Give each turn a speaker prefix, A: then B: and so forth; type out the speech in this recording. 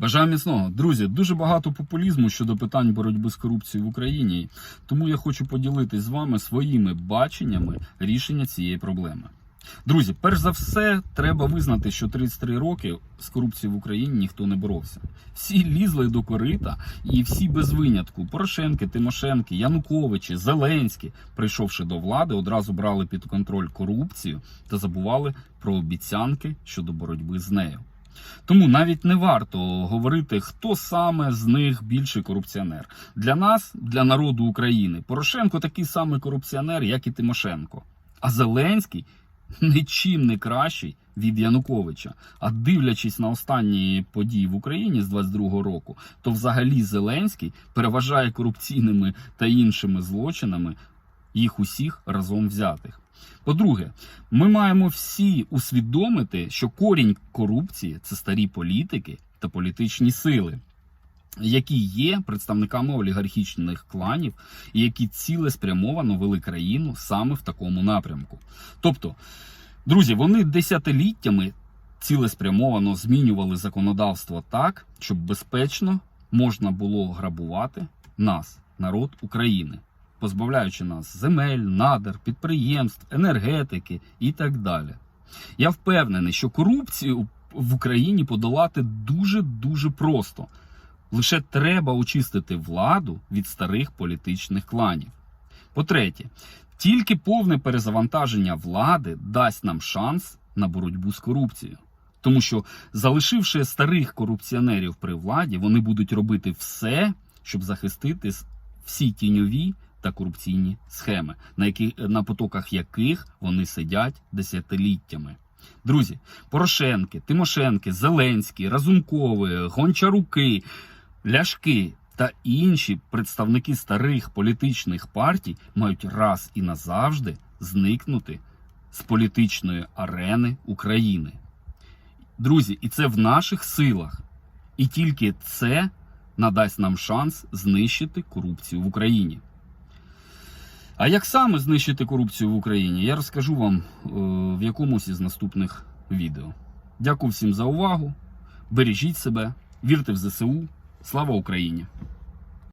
A: Бажаю міцного. Друзі, дуже багато популізму щодо питань боротьби з корупцією в Україні, тому я хочу поділитись з вами своїми баченнями рішення цієї проблеми. Друзі, перш за все, треба визнати, що 33 роки з корупцією в Україні ніхто не боровся. Всі лізли до корита, і всі без винятку Порошенки, Тимошенки, Януковичі, Зеленські, прийшовши до влади, одразу брали під контроль корупцію та забували про обіцянки щодо боротьби з нею. Тому навіть не варто говорити, хто саме з них більший корупціонер. Для нас, для народу України, Порошенко такий самий корупціонер, як і Тимошенко. А Зеленський нічим не кращий від Януковича. А дивлячись на останні події в Україні з 22-го року, то взагалі Зеленський переважає корупційними та іншими злочинами їх усіх разом взятих. По-друге, ми маємо всі усвідомити, що корінь корупції це старі політики та політичні сили, які є представниками олігархічних кланів і які цілеспрямовано вели країну саме в такому напрямку. Тобто, друзі, вони десятиліттями цілеспрямовано змінювали законодавство так, щоб безпечно можна було грабувати нас, народ України позбавляючи нас земель, надр, підприємств, енергетики і так далі. Я впевнений, що корупцію в Україні подолати дуже дуже просто. Лише треба очистити владу від старих політичних кланів. По-третє, тільки повне перезавантаження влади дасть нам шанс на боротьбу з корупцією. Тому що, залишивши старих корупціонерів при владі, вони будуть робити все, щоб захистити всі тіньові та корупційні схеми, на які на потоках яких вони сидять десятиліттями. Друзі, Порошенки, Тимошенки, Зеленський, Разумкови, Гончаруки, Ляшки та інші представники старих політичних партій мають раз і назавжди зникнути з політичної арени України. Друзі, і це в наших силах. І тільки це надасть нам шанс знищити корупцію в Україні. А як саме знищити корупцію в Україні, я розкажу вам е, в якомусь із наступних відео. Дякую всім за увагу. Бережіть себе, вірте в ЗСУ. Слава Україні!